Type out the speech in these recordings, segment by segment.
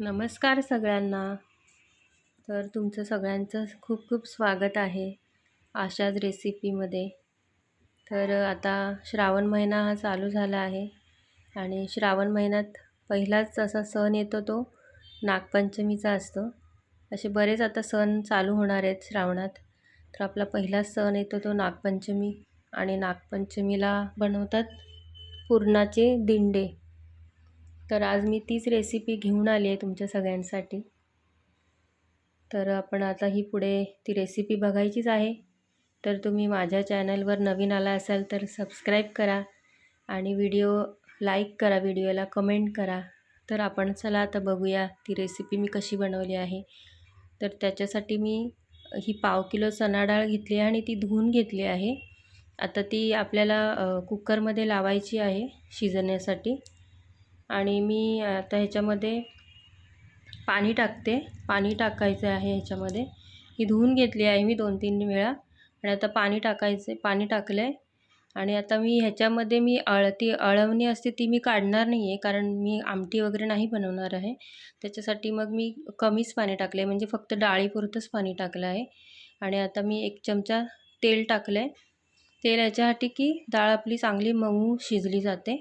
नमस्कार सगळ्यांना. तर तुमचं सगळ्यांचं खूप खूप स्वागत आहे आशाज रेसिपीमध्ये. तर आता श्रावण महिना हा चालू झाला आहे आणि श्रावण महिन्यात पहिलाच असा सण येतो तो नागपंचमीचा असतो. असे बरेच आता सण चालू होणार आहेत श्रावणात. तर आपला पहिलाच सण येतो तो नागपंचमी आणि नागपंचमीला बनवतात पुरणाचे दिंडे. तर आज मी तीच रेसिपी घेऊन आली आहे तुमच्या सगळ्यांसाठी. तर आपण आता ही पुढे ती रेसिपी बघायचीच आहे. तर तुम्ही माझ्या चॅनलवर नवीन आला असाल तर सबस्क्राईब करा आणि व्हिडिओ लाईक करा व्हिडिओला कमेंट करा. तर आपण चला आता बघूया ती रेसिपी मी कशी बनवली आहे. तर त्याच्यासाठी मी ही पाव किलो चणा डाळ घेतली आणि ती धुवून घेतली आहे. आता ती आपल्याला कुकरमध्ये लावायची आहे शिजण्यासाठी. आणि मी आता ह्याच्यामध्ये पाणी टाकते. पाणी टाकायचं आहे ह्याच्यामध्ये. ही धुवून घेतली आहे मी दोन तीन वेळा. आणि आता पाणी टाकायचं पाणी टाकलं आहे आणि आता मी ह्याच्यामध्ये मी अळती अळवणी असते ती मी काढणार नाही आहे कारण मी आमटी वगैरे नाही बनवणार आहे. त्याच्यासाठी मग मी कमीच पाणी टाकलं म्हणजे फक्त डाळीपुरतंच पाणी टाकलं आहे. आणि आता मी एक चमचा तेल टाकलं आहे तेल याच्यासाठी की डाळ आपली चांगली मऊ शिजली जाते.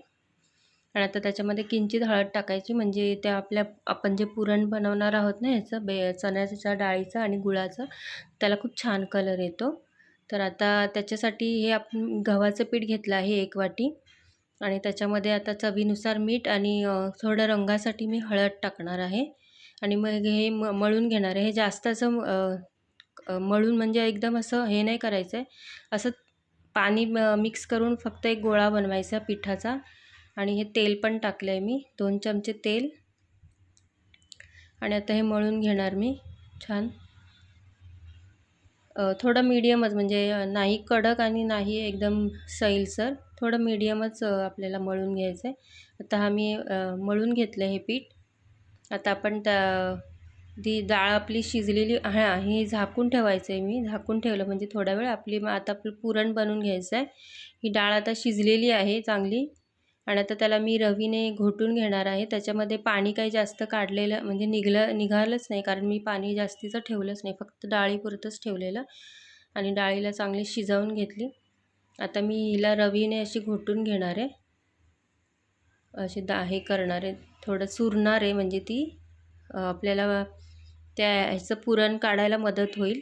आणि आता त्याच्यामध्ये किंचित हळद टाकायची म्हणजे त्या आपल्या आपण जे पुरण बनवणार आहोत ना ह्याचं बे चण्याच्या डाळीचं आणि गुळाचं त्याला खूप छान कलर येतो. तर आता त्याच्यासाठी हे आपण गव्हाचं पीठ घेतलं आहे एक वाटी. आणि त्याच्यामध्ये आता चवीनुसार मीठ आणि थोडं रंगासाठी मी हळद टाकणार आहे. आणि मग हे म मळून घेणार आहे. हे जास्त असं मळून म्हणजे एकदम असं हे नाही करायचं आहे असं पाणी मिक्स करून फक्त एक गोळा बनवायचा पिठाचा. आणि हे तेल पण टाकलं आहे मी. दोन चमचे तेल. आणि आता हे मळून घेणार मी. छान. थोडं मीडियमच म्हणजे नाही कडक आणि नाही एकदम सैलसर. थोडं मीडियमच आपल्याला मळून घ्यायचं आहे आता हा मी मळून घेतलं हे पीठ. आता आपण त्या ती डाळ आपली शिजलेली हां हे झाकून ठेवायचं आहे मी. झाकून ठेवलं म्हणजे थोडा वेळ आपली मग आता आपलं पुरण बनवून घ्यायचं आहे ही डाळ आता शिजलेली आहे चांगली. आणि आता त्याला मी रवीने घोटून घेणार आहे. त्याच्यामध्ये पाणी काही जास्त काढलेलं म्हणजे निघलं निघालंच नाही कारण मी पाणी जास्तीचं ठेवलंच नाही. फक्त डाळीपुरतंच ठेवलेलं आणि डाळीला चांगली शिजवून घेतली. आता मी हिला रवीने अशी घोटून घेणार आहे. अशी दा हे करणार आहे. थोडं चुरणार आहे म्हणजे ती आपल्याला त्या ह्याचं पुरण काढायला मदत होईल.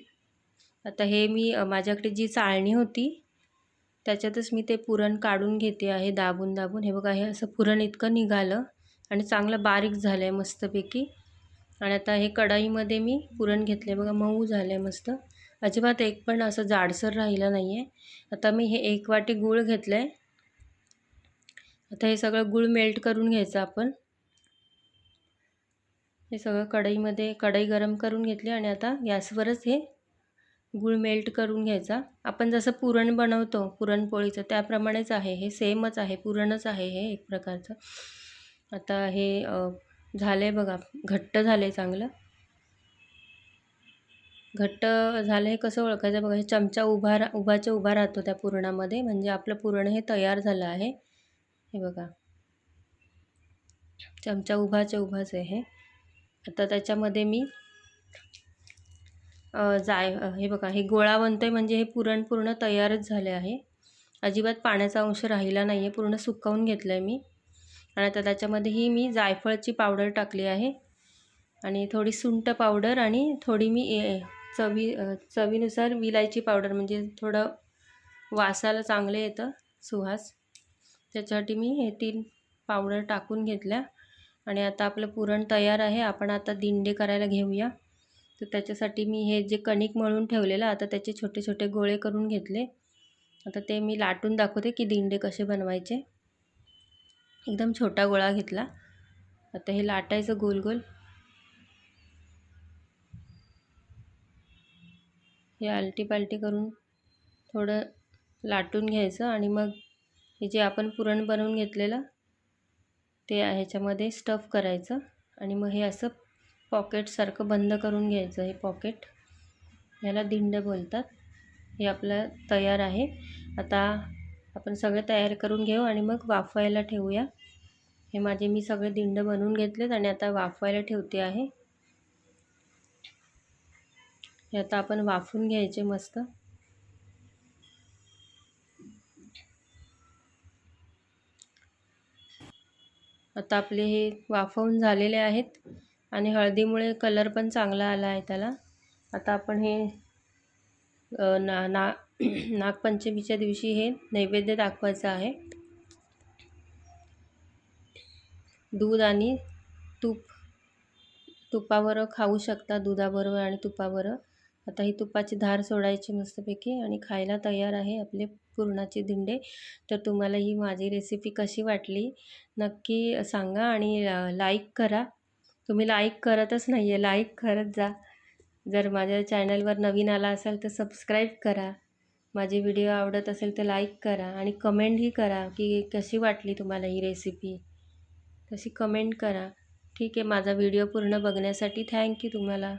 आता हे मी माझ्याकडे जी चाळणी होती त्याच्यातच मी ते पुरण काढून घेते आहे दाबून दाबून. हे बघा हे असं पुरण इतकं निघालं आणि चांगलं बारीक झालं आहे मस्तपैकी. आणि आता हे कढाईमध्ये मी पुरण घेतलं आहे बघा मऊ झालं आहे मस्त. अजिबात एक पण असं जाडसर राहिलं नाही आहे आता मी हे एक वाटी गूळ घेतलं आहे आता हे सगळं गूळ मेल्ट करून घ्यायचं आपण. हे सगळं कढईमध्ये कढई गरम करून घेतली आणि आता गॅसवरच हे गूळ मेल्ट करून घ्यायचा. आपण जसं पुरण बनवतो पुरणपोळीचं त्याप्रमाणेच आहे. हे सेमच आहे पुरणच आहे हे एक प्रकारचं. आता हे झालं आहे बघा. घट्ट झालं आहे चांगलं. घट्ट झालं हे कसं ओळखायचं बघा? हे चमचा उभा रा उभाच्या उभा राहतो त्या पुरणामध्ये. म्हणजे आपलं पुरण हे तयार झालं आहे. हे बघा. चमचा उभाच्या उभाच आहे हे. आता त्याच्यामध्ये मी जाय हे बघा हे गोळा बनतं आहे म्हणजे हे पुरण पूर्ण तयारच झाले आहे. अजिबात पाण्याचा अंश राहिला नाही आहे पूर्ण सुकवून घेतलं आहे मी. आणि आता त्याच्यामध्येही मी जायफळची पावडर टाकली आहे. आणि थोडी सुंट पावडर आणि थोडी मी चवी चवीनुसार विलायची पावडर म्हणजे थोडं वासाला चांगलं येतं सुहास. त्याच्यासाठी मी हे तीन पावडर टाकून घेतल्या. आणि आता आपलं पुरण तयार आहे. आपण आता दिंडे करायला घेऊया. तर त्याच्यासाठी मी हे जे कणिक मळून ठेवलेलं आता त्याचे छोटे छोटे गोळे करून घेतले. आता ते मी लाटून दाखवते की दिंडे कसे बनवायचे. एकदम छोटा गोळा घेतला. आता हे लाटायचं गोल गोल. हे आलटी पालटी करून थोडं लाटून घ्यायचं आणि मग हे जे आपण पुरण बनवून घेतलेलं ते ह्याच्यामध्ये स्टफ करायचं. आणि मग हे असं पॉकेटसारखं बंद करून घ्यायचं हे पॉकेट ह्याला दिंड बोलतात. हे आपलं तयार आहे. आता आपण सगळं तयार करून घेऊ आणि मग वाफवायला ठेवूया. हे माझे मी सगळे दिंड बनवून घेतलेत आणि आता वाफवायला ठेवते आहे. हे आता आपण वाफून घ्यायचे मस्त. आता आपले हे वाफवून झालेले आहेत. आणि हळदीमुळे कलर पण चांगला आला आहे त्याला. आता आपण हे ना ना नागपंचमीच्या दिवशी हे नैवेद्य दाखवायचं आहे. दूध आणि तूप तुपावर खाऊ शकता दुधाबरोबर आणि तुपाबरोबर. आता ही तुपाची धार सोडायची मस्तपैकी आणि खायला तयार आहे आपले पुरणाचे दिंडे. तर तुम्हाला ही माझी रेसिपी कशी वाटली नक्की सांगा आणि लाईक करा. तुम्ही लाईक करतच नाही आहे लाईक करत जा. जर माझ्या चॅनलवर नवीन आला असाल तर सबस्क्राईब करा. माझे व्हिडिओ आवडत असेल तर लाईक करा आणि कमेंटही करा की कशी वाटली तुम्हाला ही रेसिपी तशी कमेंट करा. ठीक आहे माझा व्हिडिओ पूर्ण बघण्यासाठी थँक्यू तुम्हाला.